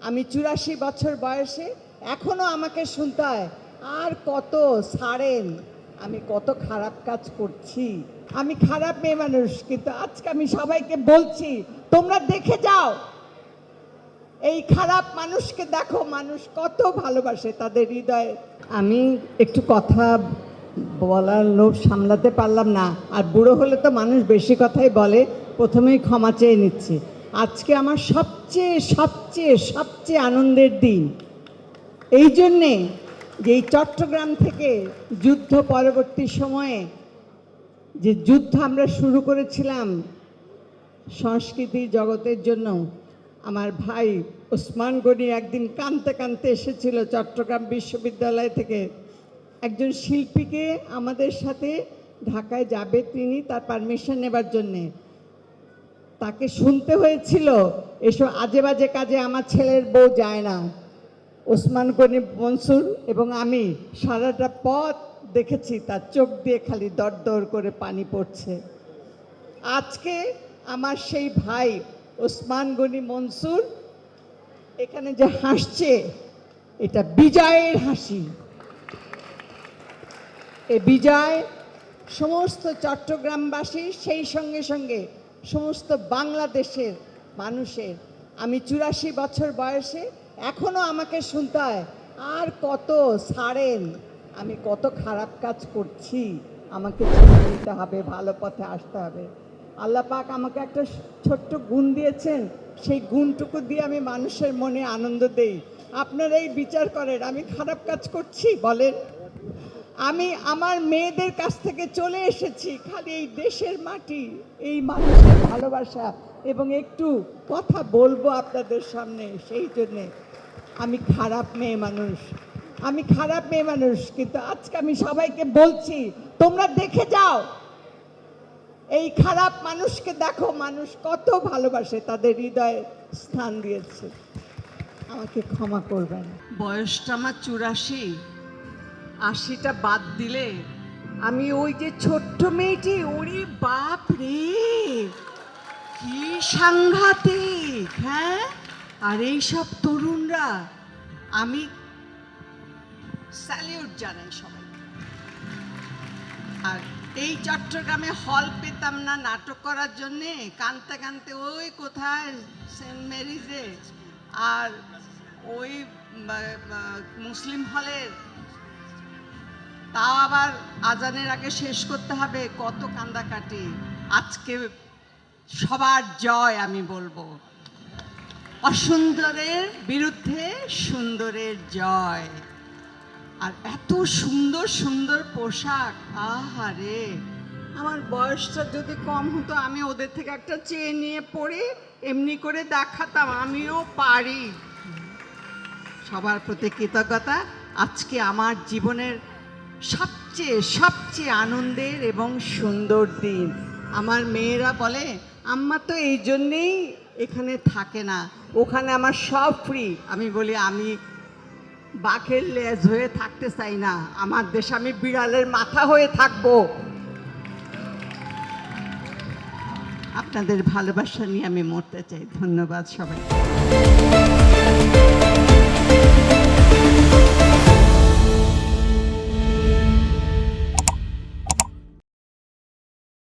আমি চুরাশি বছর বয়সে এখনও আমাকে শুনতে হয়, আর কত ছাড়েন আমি কত খারাপ কাজ করছি। আমি খারাপ মেয়ে মানুষ, কিন্তু আজকে আমি সবাইকে বলছি, তোমরা দেখে যাও। এই খারাপ মানুষকে দেখো, মানুষ কত ভালোবাসে তাদের হৃদয়ে। আমি একটু কথা বলার লোভ সামলাতে পারলাম না, আর বুড়ো হলে তো মানুষ বেশি কথাই বলে, প্রথমেই ক্ষমা চেয়ে নিচ্ছি। আজকে আমার সবচেয়ে সবচেয়ে সবচেয়ে আনন্দের দিন। এই জন্যে যে এই চট্টগ্রাম থেকে যুদ্ধ পরবর্তী সময়ে যে যুদ্ধ আমরা শুরু করেছিলাম সংস্কৃতি জগতের জন্য, আমার ভাই ওসমান গনি একদিন কানতে কানতে এসেছিল চট্টগ্রাম বিশ্ববিদ্যালয় থেকে। একজন শিল্পীকে আমাদের সাথে ঢাকায় যাবে তিনি তার পারমিশন নেবার জন্যে। তাকে শুনতে হয়েছিল এসব আজে বাজে কাজে আমার ছেলের বউ যায় না। ওসমান গনি মনসুর এবং আমি সারাটা পথ দেখেছি, তার চোখ দিয়ে খালি দরদর করে পানি পড়ছে। আজকে আমার সেই ভাই ওসমান গনি মনসুর এখানে যে হাসছে, এটা বিজয়ের হাসি। এ বিজয় সমস্ত চট্টগ্রামবাসী সেই সঙ্গে সঙ্গে সমস্ত বাংলাদেশের মানুষের। আমি চুরাশি বছর বয়সে এখনও আমাকে শুনতে হয়, আর কত ছাড়েন আমি কত খারাপ কাজ করছি, আমাকে দিতে হবে, ভালো পথে আসতে হবে। আল্লাহ পাক আমাকে একটা ছোট্ট গুণ দিয়েছেন। সেই গুণটুকু দিয়ে আমি মানুষের মনে আনন্দ দেই। আপনারা এই বিচার করেন, আমি খারাপ কাজ করছি, বলেন। আমি আমার মেয়েদের কাছ থেকে চলে এসেছি খালি এই দেশের মাটি, এই মানুষের ভালোবাসা এবং একটু কথা বলব আপনাদের সামনে, সেই জন্যে। আমি খারাপ মেয়ে মানুষ, আমি খারাপ মেয়ে মানুষ, কিন্তু আজকে আমি সবাইকে বলছি, তোমরা দেখে যাও। এই খারাপ মানুষকে দেখো, মানুষ কত ভালোবাসে, তাদের হৃদয়ে স্থান দিয়েছে। আমাকে ক্ষমা করবেন। বয়সটা আমার চুরাশি। আশিটা বাদ দিলে আমি ওই যে ছোট্ট মেয়েটি, ওরে বাপ রে! কি সাংঘাতিক হ্যাঁ? আর এই সব তরুণরা, আমি স্যালিউট জানাই সবাই আর এই চট্টগ্রামে হল পেতাম না নাটক করার জন্যে, কানতে কানতে ওই কোথায় সেন্ট মেরিজে, আর ওই মুসলিম হলের তাও আবার আজানের আগে শেষ করতে হবে। কত কান্দাকাটি। আজকে সবার জয় আমি বলব। অসুন্দরের বিরুদ্ধে সুন্দরের জয়। আর এত সুন্দর সুন্দর পোশাক। আহারে। আমার বয়সটা যদি কম হতো, আমি ওদের থেকে একটা চেয়ে নিয়ে পরে এমনি করে দেখাতাম। আমিও পারি। সবার প্রতি কৃতজ্ঞতা। আজকে আমার জীবনের সবচেয়ে সবচেয়ে আনন্দের এবং সুন্দর দিন। আমার মেয়েরা বলে, আম্মা তো এই জন্যেই এখানে থাকে না। ওখানে আমার সব ফ্রি আমি বলি, আমি বাঘের লেজ হয়ে থাকতে চাই না। আমার দেশে আমি বিড়ালের মাথা হয়ে থাকব। আপনাদের ভালোবাসা নিয়ে আমি মরতে চাই। ধন্যবাদ সবাই